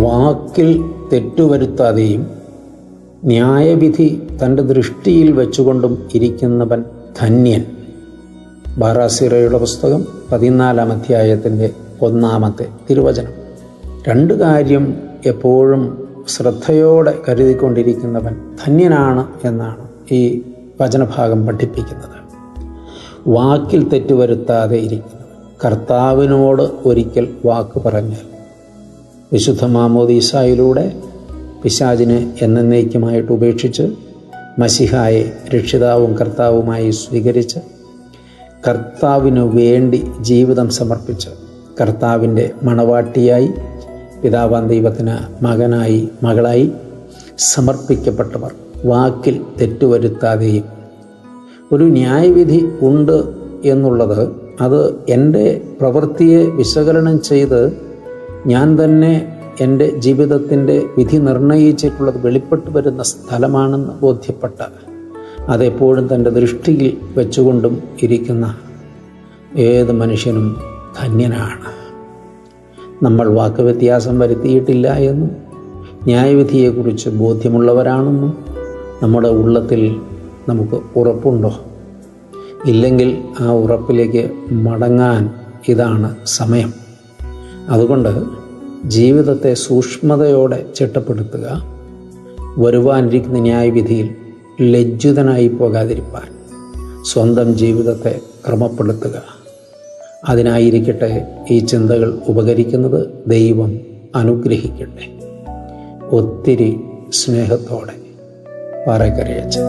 വാക്കിൽ തെറ്റുവരുത്താതെയും ന്യായവിധി തന്റെ ദൃഷ്ടിയിൽ വെച്ചുകൊണ്ടും ഇരിക്കുന്നവൻ ധന്യൻ. ബാറാസിറയുടെ പുസ്തകം പതിനാലാം അധ്യായത്തിന്റെ ഒന്നാമത്തെ തിരുവചനം. രണ്ട് കാര്യം എപ്പോഴും ശ്രദ്ധയോടെ കരുതിക്കൊണ്ടിരിക്കുന്നവൻ ധന്യനാണ് എന്നാണ് ഈ വചനഭാഗം പഠിപ്പിക്കുന്നത്. വാക്കിൽ തെറ്റുവരുത്താതെ ഇരിക്കുന്നു കർത്താവിനോട് ഒരിക്കൽ വാക്ക് പറഞ്ഞാൽ വിശുദ്ധ മാമോദീസായിലൂടെ പിശാചിനെ എന്നേക്കുമായിട്ട് ഉപേക്ഷിച്ച് മസിഹായെ രക്ഷിതാവും കർത്താവുമായി സ്വീകരിച്ച് കർത്താവിനു വേണ്ടി ജീവിതം സമർപ്പിച്ച് കർത്താവിന്റെ മണവാട്ടിയായി പിതാവാൻ ദൈവത്തിന് മകനായി മകളായി സമർപ്പിക്കപ്പെട്ടവർ വാക്കിൽ തെറ്റുവരുത്താതെയും ഒരു ന്യായവിധി ഉണ്ട് എന്നുള്ളത് അത് എന്റെ പ്രവൃത്തിയെ വിശകലനം ചെയ്ത് ഞാൻ തന്നെ എന്റെ ജീവിതത്തിന്റെ വിധി നിർണയിച്ചിട്ടുള്ളത് വെളിപ്പെട്ട് വരുന്ന സ്ഥലമാണെന്ന് ബോധ്യപ്പെട്ട അതെപ്പോഴും തന്റെ ദൃഷ്ടിയിൽ വെച്ചുകൊണ്ടും ഇരിക്കുന്ന ഏത് മനുഷ്യനും ധന്യനാണ്. നമ്മൾ വാക്ക് വ്യത്യാസം വരുത്തിയിട്ടില്ല എന്നും ന്യായവിധിയെക്കുറിച്ച് ബോധ്യമുള്ളവരാണെന്നും നമ്മുടെ ഉള്ളത്തിൽ നമുക്ക് ഉറപ്പുണ്ടോ? ഇല്ലെങ്കിൽ ആ ഉറപ്പിലേക്ക് മടങ്ങാൻ ഇതാണ് സമയം. അതുകൊണ്ട് ജീവിതത്തെ സൂക്ഷ്മതയോടെ ചിട്ടപ്പെടുത്തുക വരുവാനിരിക്കുന്ന ന്യായവിധിയിൽ ലജ്ജിതനായി പോകാതിരിപ്പാൻ സ്വന്തം ജീവിതത്തെ ക്രമപ്പെടുത്തുക. അതിനായിരിക്കട്ടെ ഈ ചിന്തകൾ ഉപകരിക്കുന്നത് ദൈവം അനുഗ്രഹിക്കട്ടെ. ഒത്തിരി സ്നേഹത്തോടെ പാറക്കരയച്ച്